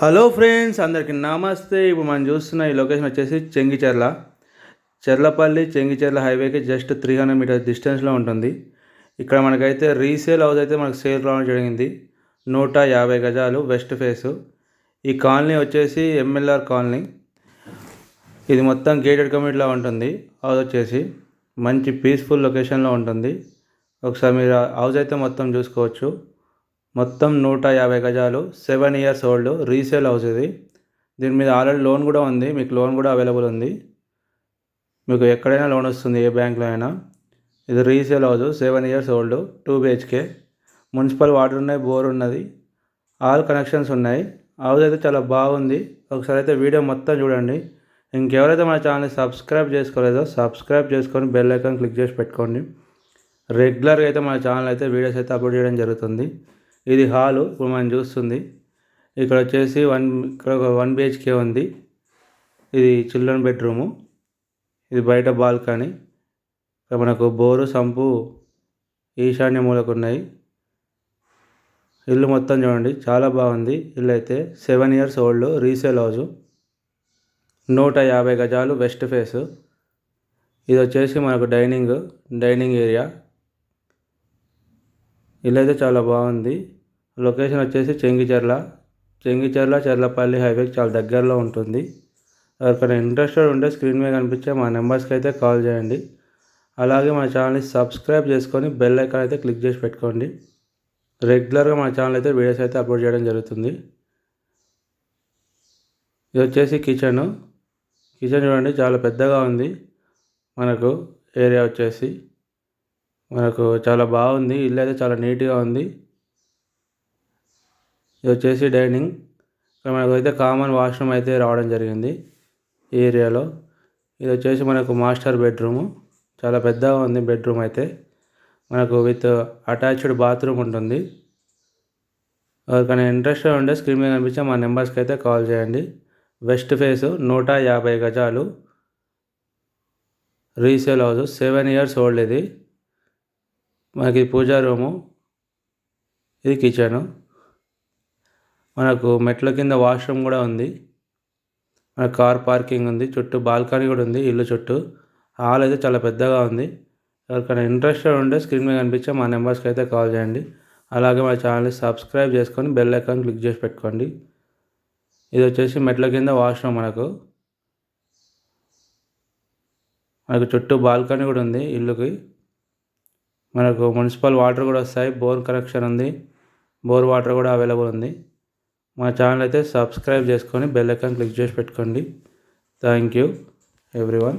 Hello friends అందరికీ నమస్తే. ఇప్పుడు మనం చూస్తున్న ఈ లొకేషన్ వచ్చేసి చెంగిచెర్ల. చెర్లపల్లి చెంగిచెర్ల హైవేకి జస్ట్ త్రీ హండ్రెడ్ మీటర్స్ డిస్టెన్స్లో ఉంటుంది. ఇక్కడ మనకైతే రీసేల్ హౌస్ అయితే మనకు సేల్ రావడం జరిగింది. నూట యాభై గజాలు వెస్ట్ ఫేసు ఈ కాలనీ వచ్చేసి ఎంఎల్ఆర్ కాలనీ. ఇది మొత్తం గేటెడ్ కమ్యూనిటీలో ఉంటుంది. హౌస్ వచ్చేసి మంచి పీస్ఫుల్ లొకేషన్లో ఉంటుంది. ఒకసారి మీరు హౌస్ అయితే మొత్తం చూసుకోవచ్చు. మొత్తం నూట యాభై గజాలు seven years old resale house ఇది. దీని మీద ఆల్రెడీ లోన్ కూడా ఉంది. మీకు లోన్ కూడా అవైలబుల్ ఉంది. మీకు ఎక్కడైనా లోన్ వస్తుంది ఏ బ్యాంక్లో అయినా. ఇది resale house seven years old two BHK municipal water ఉన్నాయి బోర్ ఉన్నది. ఆల్ కనెక్షన్స్ ఉన్నాయి. హౌస్ అయితే చాలా బాగుంది. ఒకసారి అయితే వీడియో మొత్తం చూడండి. ఇంకెవరైతే మన ఛానల్ని సబ్స్క్రైబ్ చేసుకోలేదో సబ్స్క్రైబ్ చేసుకొని బెల్ ఐకాన్ క్లిక్ చేసి పెట్టుకోండి. రెగ్యులర్గా అయితే మన ఛానల్ అయితే వీడియోస్ అయితే అప్లోడ్ చేయడం జరుగుతుంది. ఇది హాలు ఇప్పుడు మనం చూస్తుంది. ఇక్కడ వచ్చేసి వన్ ఇక్కడ ఒక వన్ బిహెచ్కే ఉంది. ఇది చిల్డ్రన్ బెడ్రూము. ఇది బయట బాల్కనీ. ఇక్కడ మనకు బోరు సంపు ఈశాన్య మూలకు ఉన్నాయి. ఇల్లు మొత్తం చూడండి చాలా బాగుంది. ఇల్లు అయితే seven years old resale house నూట యాభై గజాలు వెస్ట్ ఫేసు. ఇది వచ్చేసి మనకు డైనింగ్ డైనింగ్ ఏరియా. ఇల్లు అయితే చాలా బాగుంది. లొకేషన్ వచ్చేసి చెంగిచెర్ల. చెంగిచెర్ల చెర్లపల్లి హైవేకి చాలా దగ్గరలో ఉంటుంది. ఎవరికైనా ఇంట్రెస్టెడ్ ఉంటే స్క్రీన్ మీద కనిపించే మా నెంబర్స్కి అయితే కాల్ చేయండి. అలాగే మా ఛానల్ని సబ్స్క్రైబ్ చేసుకొని బెల్ ఐకాన్ అయితే క్లిక్ చేసి పెట్టుకోండి. రెగ్యులర్గా మా ఛానల్ అయితే వీడియోస్ అయితే అప్లోడ్ చేయడం జరుగుతుంది. ఇది వచ్చేసి కిచెన్. కిచెన్ చూడండి చాలా పెద్దగా ఉంది. మనకు ఏరియా వచ్చేసి మనకు చాలా బాగుంది. ఇల్లు అయితే చాలా నీట్గా ఉంది. ఇది వచ్చేసి డైనింగ్. ఇక్కడ మనకు అయితే కామన్ వాష్రూమ్ అయితే రావడం జరిగింది ఈ ఏరియాలో. ఇది వచ్చేసి మనకు మాస్టర్ బెడ్రూము. చాలా పెద్దగా ఉంది బెడ్రూమ్ అయితే. మనకు విత్ అటాచ్డ్ బాత్రూమ్ ఉంటుంది. ఎవరికైనా ఇంట్రెస్ట్ ఉంటే స్క్రీన్ మీద కనిపించే మా నెంబర్స్కి అయితే కాల్ చేయండి. వెస్ట్ ఫేస్ నూట యాభై గజాలు. Resale house seven years old ఇది. మనకి పూజా రూము. ఇది కిచెను. మనకు మెట్ల కింద వాష్రూమ్ కూడా ఉంది. మన కార్ పార్కింగ్ ఉంది. చుట్టూ బాల్కనీ కూడా ఉంది. ఇల్లు చుట్టూ. హాల్ అయితే చాలా పెద్దగా ఉంది. ఎవరికైనా ఇంట్రెస్టెడ్ ఉంటే స్క్రీన్ మీద కనిపించే మా నెంబర్స్కి అయితే కాల్ చేయండి. అలాగే మా ఛానల్ని సబ్స్క్రైబ్ చేసుకొని బెల్ ఐకాన్ క్లిక్ చేసి పెట్టుకోండి. ఇది వచ్చేసి మెట్ల కింద వాష్రూమ్ మనకు. మనకు చుట్టూ బాల్కనీ కూడా ఉంది ఇల్లుకి. మనకు మున్సిపల్ వాటర్ కూడా వస్తాయి. బోర్ కనెక్షన్ ఉంది. బోర్ వాటర్ కూడా అవైలబుల్ ఉంది. మా ఛానల్ అయితే సబ్స్క్రైబ్ చేసుకొని బెల్ ఐకాన్ క్లిక్ చేసి పెట్టుకోండి. Thank you everyone.